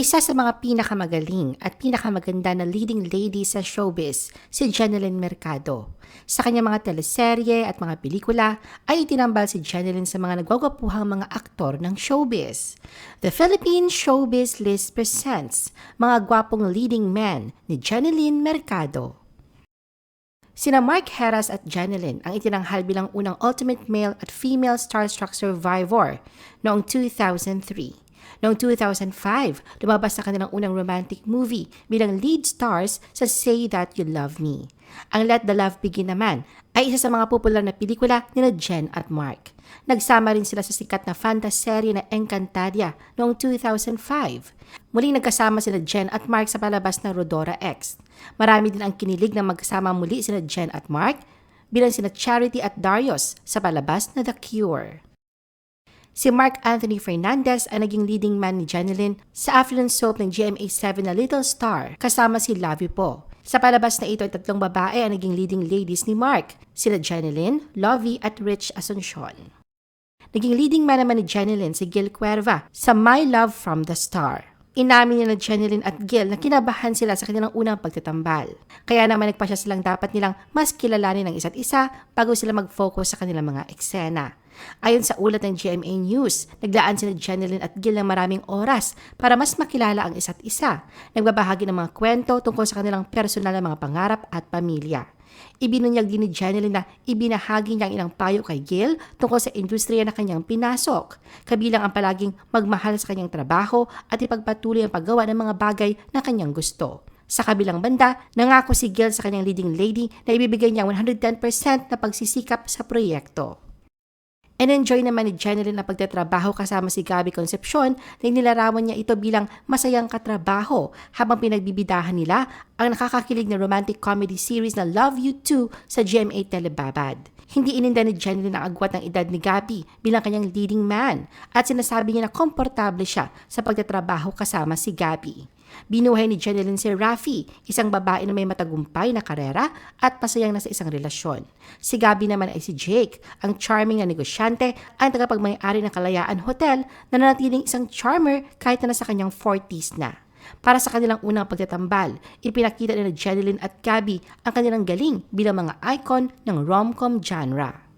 Isa sa mga pinakamagaling at pinakamaganda na leading lady sa showbiz, si Jeneline Mercado. Sa kanyang mga teleserye at mga pelikula ay itinambal si Jeneline sa mga nagwagwapuhang mga aktor ng showbiz. The Philippine Showbiz List presents mga gwapong leading men ni Jeneline Mercado. Sina Mark Heras at Janeline ang itinanghal bilang unang ultimate male at female starstruck survivor noong 2003. Noong 2005, lumabas sa kanilang unang romantic movie bilang lead stars sa Say That You Love Me. Ang Let the Love Begin naman ay isa sa mga popular na pelikula ni Jen at Mark. Nagsama rin sila sa sikat na fantaserye na Encantadia noong 2005. Muling nagkasama sila Jen at Mark sa palabas na Rodora X. Marami din ang kinilig na magkasama muli sila Jen at Mark bilang sina Charity at Darius sa palabas na The Cure. Si Mark Anthony Fernandez ay naging leading man ni Janeline sa affluent soap ng GMA7 na Little Star kasama si Lavi po. Sa palabas na ito ay tatlong babae ang naging leading ladies ni Mark, sila Janeline, Lovie at Rich Asuncion. Naging leading man naman ni Janeline si Gil Cuerva sa My Love from the Star. Inamin nila Janeline at Gil na kinabahan sila sa kanilang unang pagtatambal. Kaya naman nagpasya silang dapat nilang mas kilalanin ng isa't isa bago sila mag-focus sa kanilang mga eksena. Ayon sa ulat ng GMA News, naglaan sina Janeline at Gil ng maraming oras para mas makilala ang isa't isa. Nagbabahagi ng mga kwento tungkol sa kanilang personal na mga pangarap at pamilya. Ibinunyag din ni Janeline na ibinahagi niya ang ilang payo kay Gil tungkol sa industriya na kanyang pinasok, kabilang ang palaging magmahal sa kanyang trabaho at ipagpatuloy ang paggawa ng mga bagay na kanyang gusto. Sa kabilang banda, nangako si Gil sa kanyang leading lady na ibibigay niya 110% na pagsisikap sa proyekto. And-enjoy naman ni Jeneline ang pagtatrabaho kasama si Gabby Concepcion na inilarawan niya ito bilang masayang katrabaho habang pinagbibidahan nila ang nakakakilig na romantic comedy series na Love You Too sa GMA Telebabad. Hindi ininda ni Jeneline ang agwat ng edad ni Gabby bilang kanyang leading man at sinasabi niya na komportable siya sa pagtatrabaho kasama si Gabby. Binuhay ni Jeneline si Rafi, isang babae na may matagumpay na karera at masayang nasa isang relasyon. Si Gabi naman ay si Jake, ang charming na negosyante at tagapagmay-ari ng Kalayaan Hotel na nanatiling isang charmer kahit na nasa kanyang 40s na. Para sa kanilang unang pagtatambal, ipinakita ni Jeneline at Gabi ang kanilang galing bilang mga icon ng rom-com genre.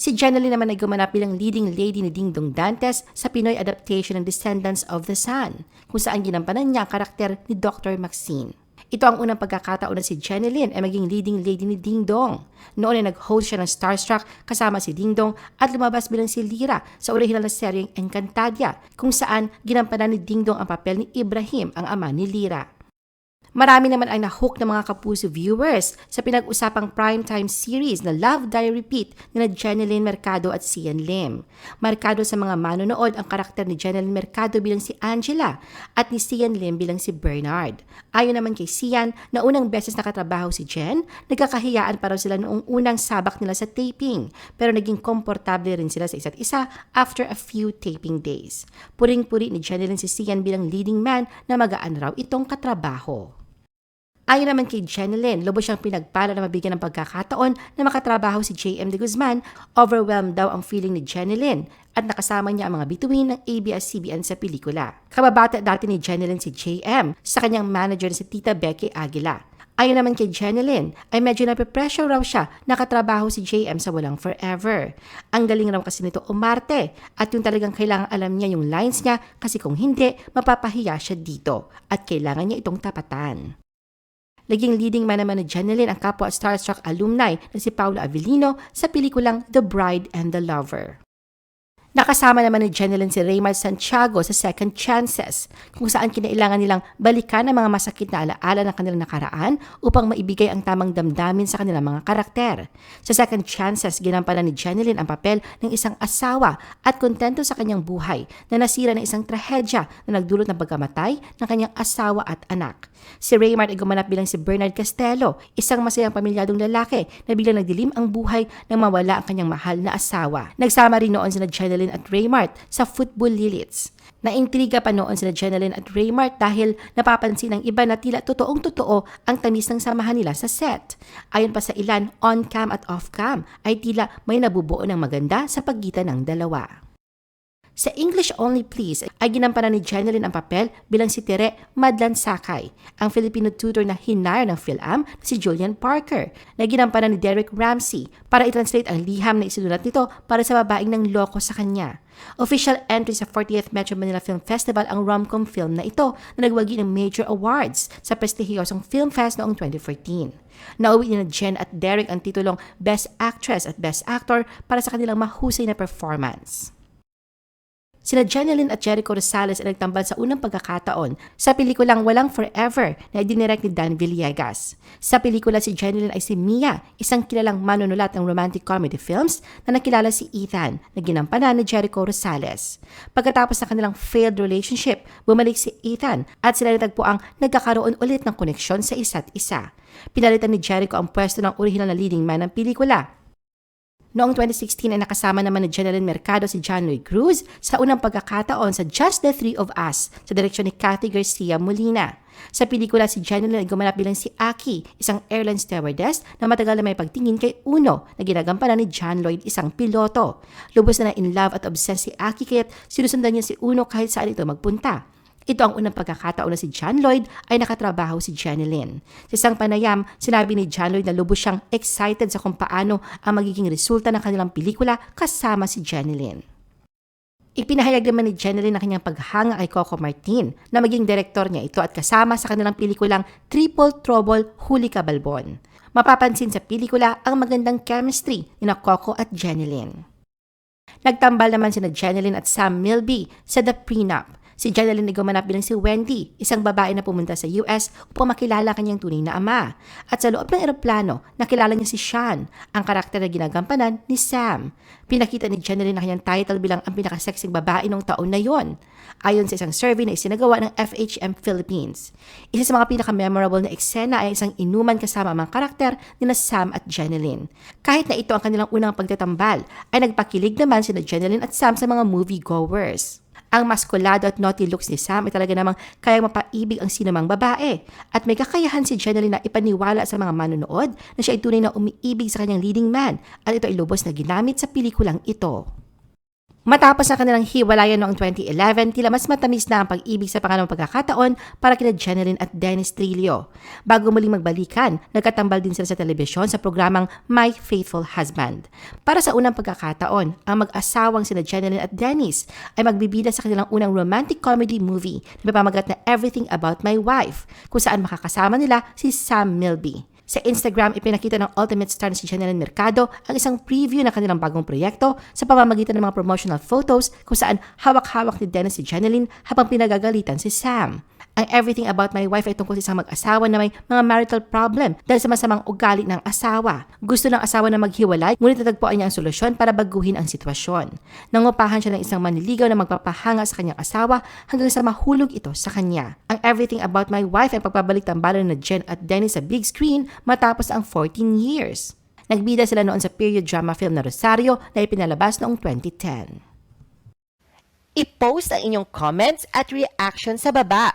Si Jeneline naman ay gumanap bilang leading lady ni Ding Dong Dantes sa Pinoy adaptation ng Descendants of the Sun, kung saan ginampanan niya ang karakter ni Dr. Maxine. Ito ang unang pagkakataon na si Jeneline ay maging leading lady ni Ding Dong. Noon ay nag-host siya ng Starstruck kasama si Ding Dong at lumabas bilang si Lira sa original na seryeng Encantadia kung saan ginampanan ni Ding Dong ang papel ni Ibrahim, ang ama ni Lira. Marami naman ang nahook ng mga kapuso viewers sa pinag-usapang primetime series na Love Die Repeat na Jeneline Mercado at Sian Lim. Markado sa mga manonood ang karakter ni Jeneline Mercado bilang si Angela at ni Sian Lim bilang si Bernard. Ayon naman kay Sian na unang beses nakatrabaho si Jen, nagkakahiyaan para sila noong unang sabak nila sa taping pero naging komportable rin sila sa isa't isa after a few taping days. Puring-puri ni Jeneline si Sian bilang leading man na magaan raw itong katrabaho. Ayon naman kay Jeneline, lubos siyang pinagpala na mabigyan ng pagkakataon na makatrabaho si JM de Guzman. Overwhelmed daw ang feeling ni Jeneline at nakasama niya ang mga bituin ng ABS-CBN sa pelikula. Kababata dati ni Jeneline si JM sa kanyang manager na si Tita Becky Aguila. Ayon naman kay Jeneline, ay medyo nape-pressure raw siya nakatrabaho si JM sa Walang Forever. Ang galing raw kasi nito umarte at yung talagang kailangan alam niya yung lines niya kasi kung hindi, mapapahiya siya dito at kailangan niya itong tapatan. Naging leading man naman ni Jeneline ang kapwa Starstruck alumni na si Paula Avellino sa pelikulang The Bride and the Lover. Nakasama naman ni Jeneline si Raymar Santiago sa Second Chances, kung saan kinailangan nilang balikan ang mga masakit na alaala ng kanilang nakaraan upang maibigay ang tamang damdamin sa kanilang mga karakter. Sa Second Chances, ginampanan ni Jeneline ang papel ng isang asawa at kontento sa kanyang buhay na nasira ng isang trahedya na nagdulot ng pagkamatay ng kanyang asawa at anak. Si Raymar ay gumanap bilang si Bernard Castello, isang masayang pamilyadong lalaki na biglang nagdilim ang buhay nang mawala ang kanyang mahal na asawa. Nagsama rin noon sina Jeneline at Raymart sa Football Lilits. Naintriga pa noon sina Jeneline at Raymart dahil napapansin ng iba na tila totoong totoo ang tamis ng samahan nila sa set. Ayon pa sa ilan, on-cam at off-cam ay tila may nabubuo ng maganda sa pagitan ng dalawa. Sa English Only Please ay ginampanan ni Jeneline ang papel bilang si Tere Madlan Sakay, ang Filipino tutor na hinire ng PhilAm na si Julian Parker, na ginampanan ni Derek Ramsey para i-translate ang liham na isinulat nito para sa babaeng ng loko sa kanya. Official entry sa 40th Metro Manila Film Festival ang rom-com film na ito na nagwagi ng major awards sa prestihiyosong Film Fest noong 2014. Nauwi ni na Jen at Derek ang titulong Best Actress at Best Actor para sa kanilang mahusay na performance. Sina Jeneline at Jericho Rosales ay nagtambal sa unang pagkakataon sa pelikulang Walang Forever na idinirect ni Dan Villegas. Sa pelikula si Jeneline ay si Mia, isang kilalang manunulat ng romantic comedy films na nakilala si Ethan na ginampanan ni Jericho Rosales. Pagkatapos ng kanilang failed relationship, bumalik si Ethan at sila natagpo ang nagkakaroon ulit ng koneksyon sa isa't isa. Pinalitan ni Jericho ang pwesto ng original na leading man ng pelikula Noong 2016 ay nakasama naman ni Jeneline Mercado si John Lloyd Cruz sa unang pagkakataon sa Just the Three of Us sa direksyon ni Cathy Garcia Molina. Sa pelikula si Jeneline ay gumanap bilang si Aki, isang airline stewardess na matagal na may pagtingin kay Uno na ginagampanan ni John Lloyd, isang piloto. Lubos na na in love at obsessed si Aki kaya't sinusundan niya si Uno kahit saan ito magpunta. Ito ang unang pagkakataon na si John Lloyd ay nakatrabaho si Jeneline. Sa isang panayam, sinabi ni John Lloyd na lubos siyang excited sa kung paano ang magiging resulta ng kanilang pelikula kasama si Jeneline. Ipinahayag naman ni Jeneline ang kanyang paghanga kay Coco Martin na maging direktor niya ito at kasama sa kanilang pelikulang Triple Trouble Huli Ka. Mapapansin sa pelikula ang magandang chemistry ni na Coco at Jeneline. Nagtambal naman sina Jeneline at Sam Milby sa The Prenup Si Jeneline ay gumanap bilang si Wendy, isang babae na pumunta sa US upang makilala kanyang tunay na ama. At sa loob ng eroplano, nakilala niya si Sean, ang karakter na ginagampanan ni Sam. Pinakita ni Jeneline na kanyang title bilang ang pinakasexing babae nung taon na yon. Ayon sa isang survey na isinagawa ng FHM Philippines. Isa sa mga pinaka-memorable na eksena ay isang inuman kasama ang karakter ni na Sam at Jeneline. Kahit na ito ang kanilang unang pagtatambal, ay nagpakilig naman sina Jeneline at Sam sa mga movie-goers. Ang maskulado at naughty looks ni Sam ay talaga namang kayang mapaibig ang sinamang babae. At may kakayahan si Jeneline na ipaniwala sa mga manonood na siya ay tunay na umiibig sa kanyang leading man at ito ay lubos na ginamit sa pelikulang ito. Matapos ang kanilang hiwalayan noong 2011, tila mas matamis na ang pag-ibig sa pangalawang pagkakataon para kina Jeneline at Dennis Trillo. Bago muling magbalikan, nagkatambal din sila sa telebisyon sa programang My Faithful Husband. Para sa unang pagkakataon, ang mag-asawang sina Jeneline at Dennis ay magbibida sa kanilang unang romantic comedy movie na pamagat na Everything About My Wife, kung saan makakasama nila si Sam Milby. Sa Instagram, ipinakita ng Ultimate Star na si Jeneline Mercado ang isang preview ng kanilang bagong proyekto sa pamamagitan ng mga promotional photos kung saan hawak-hawak ni Dennis si Jeneline habang pinagagalitan si Sam. Ang Everything About My Wife ay tungkol sa isang mag-asawa na may mga marital problem dahil sa masamang ugali ng asawa. Gusto ng asawa na maghiwalay, ngunit natagpuan niya ang solusyon para baguhin ang sitwasyon. Nangupahan siya ng isang manliligaw na magpapahanga sa kanyang asawa hanggang sa mahulog ito sa kanya. Ang Everything About My Wife ay pagpabalik tambalan na Jen at Dennis sa big screen matapos ang 14 years. Nagbida sila noon sa period drama film na Rosario na ipinalabas noong 2010. I-post ang inyong comments at reaction sa baba.